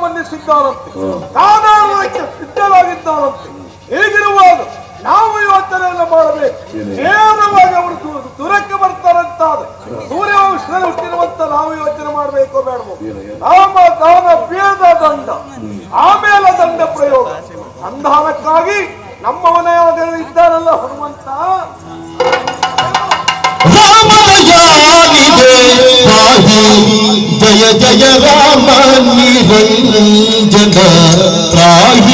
ಬಂಧಿಸಿದ್ದಾರಂತೆ ತಾನಾಡುವುದಕ್ಕೆ ಸಿದ್ಧರಾಗಿದ್ದಾರಂತೆ ಹೀಗಿರುವಾಗ ನಾವು ಯೋಚನೆಯನ್ನು ಮಾಡಬೇಕು ಏನು? ನೇರವಾಗಿ ಅವರು ದು- ದುರಕ್ಕೆ ಬರ್ತಾರಂತಾದ್ರೆ ಸೂರ್ಯವಂಶದಲ್ಲಿ ಹುಟ್ಟಿರುವಂತ ನಾವು ಯೋಚನೆ ಮಾಡಬೇಕು ಬೇಡವೋ? ನಾಮ ದಾನ ಬೇದ ದಂಡ. ಆಮೇಲೆ ದಂಡ ಪ್ರಯೋಗ. ಸಂಧಾನಕ್ಕಾಗಿ ನಮ್ಮ ಮನೆಯ ಇದ್ದಾರಲ್ಲ ಹನುಮಂತ? ಜಯ ಜಯ ರಾಮ ನಿರಂಜನ ತ್ರಾಹಿ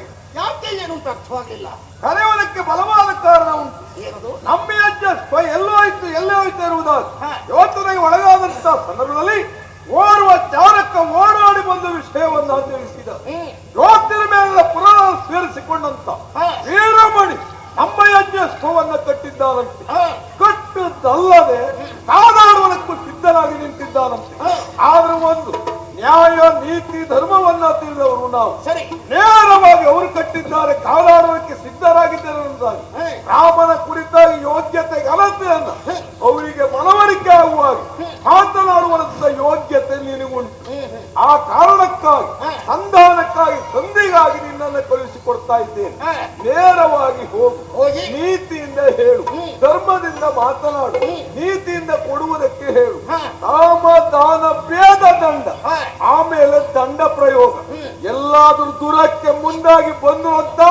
ಅಂತ ಅರ್ಥವಾಗಲಿಲ್ಲ. ಕರೆಯುವುದಕ್ಕೆ ಬಲವಾದ ಕಾರಣ ಉಂಟು. ಏನದು? ನಮ್ಮ ಯಜ್ಞ ಎಲ್ಲೋ ಇತ್ತು ಎಲ್ಲೇ ಹೋಯ್ತು ಇರುವುದು. ಹಾ. ಯೋಚನೆಗೆ ಒಳಗಾದಂತಹ ಸಂದರ್ಭದಲ್ಲಿ ಓಡುವ ಚಾರಕ ಓಡಾಡಿ ಬಂದ ವಿಷಯವನ್ನು ತಿಳಿಸಿದ ಯೋಚನೆ ಮೇಲೆ ಪುರಾಣ ಸೇರಿಸಿಕೊಂಡಂತ. ವೀರಮಣಿ ನಮ್ಮ ಯಜ್ಞ ಸ್ಥವನ್ನ ಕಟ್ಟಿದ್ದಾನಂತೆ. ಕಟ್ಟುದಲ್ಲದೆ ಕಾದಾಡುವುದಕ್ಕೂ ಸಿದ್ಧನಾಗಿ ನಿಂತಿದ್ದಾನಂತೆ. ಆದ್ರೆ ಒಂದು ನ್ಯಾಯ ನೀತಿ ಧರ್ಮವನ್ನ ತಿಳಿದವರು ನಾವು. ಸರಿ. ನೇರವಾಗಿ ಅವರು ಕಟ್ಟಿದ್ದಾರೆ ಕಾಲಾಡೋದಕ್ಕೆ ಸಿದ್ಧರಾಗಿದ್ದಾರೆ. ರಾಮನ ಕುರಿತಾಗಿ ಯೋಗ್ಯತೆ ಗಲತೆಯನ್ನ ಅವರಿಗೆ ಮನವರಿಕೆ ಆಗುವಾಗ ಮಾತನಾಡುವಂತ ಯೋಗ್ಯತೆ ನಿನಗುಂಟು. ಆ ಕಾರಣಕ್ಕಾಗಿ ಸಂಧಾನಕ್ಕಾಗಿ ಸಂಧಿಗಾಗಿ ನಿನ್ನನ್ನು ಕಳುಹಿಸಿಕೊಡ್ತಾ ಇದ್ದೇನೆ. ನೇರವಾಗಿ ಹೋಗು. ಹೋಗಿ. ನೀತಿಯಿಂದ ಹೇಳು. ಧರ್ಮದಿಂದ ಮಾತನಾಡು. ನೀತಿಯಿಂದ ಕೊಡುವುದಕ್ಕೆ ಹೇಳು. ರಾಮ ಕಾಮ ದಾನ ಭೇದ. ಆಮೇಲೆ ದಂಡ ಪ್ರಯೋಗ. ಎಲ್ಲಾದ್ರೂ ದೂರಕ್ಕೆ ಮುಂದಾಗಿ ಬಂದು ಅಂತಾದ್ರೆ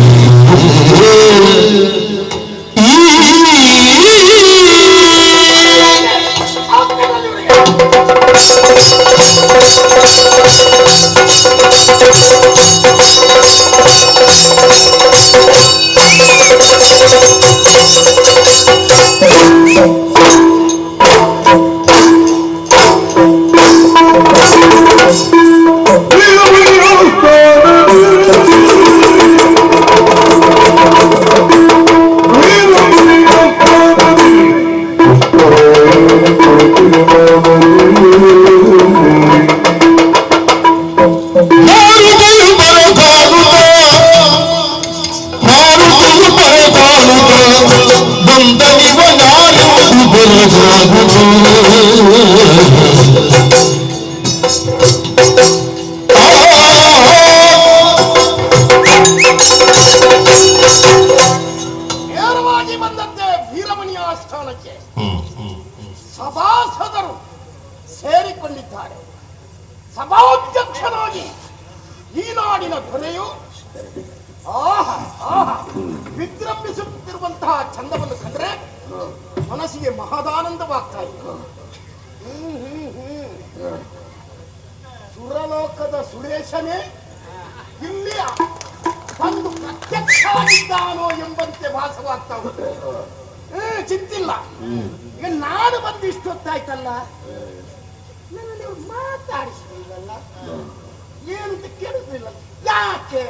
ನೇರವಾಗಿ ಬಂದಂತೆ ವೀರಮಣಿಯ ಸ್ಥಾನಕ್ಕೆ ಸಭಾಸದರು ಸೇರಿಕೊಂಡಿದ್ದಾರೆ ಸಭಾಧ್ಯಕ್ಷರಾಗಿ ಈ ನಾಡಿನ ದೊರೆಯು ವಿಜೃಂಭಿಸುತ್ತಿರುವಂತಹ ಚಂದವನ್ನು ಕಂಡ್ರೆ ಮನಸ್ಸಿಗೆ ಮಹದಾನಂದವಾಗ್ತಾ ಇತ್ತು. ಸುರಲೋಕದ ಸುರೇಶನೇ ಇಲ್ಲಿ ಬಂದು ಪ್ರತ್ಯಕ್ಷವಾಗಿದ್ದಾನೋ ಎಂಬಂತೆ ಭಾಸವಾಗ್ತಾ ಉಂಟು. ಹ್ಮ್, ಚಿಂತಿಲ್ಲ ಈಗ ನಾನು ಬಂದು ಇಷ್ಟೊತ್ತಾಯ್ತಲ್ಲ? ನನ್ನಲ್ಲಿ ಅವ್ರು ಮಾತಾಡಿಸ್ಲಿಲ್ಲಲ್ಲ ಏನಂತ ಕೇಳಿದ್ರಿಲ್ಲ ಯಾಕೆ?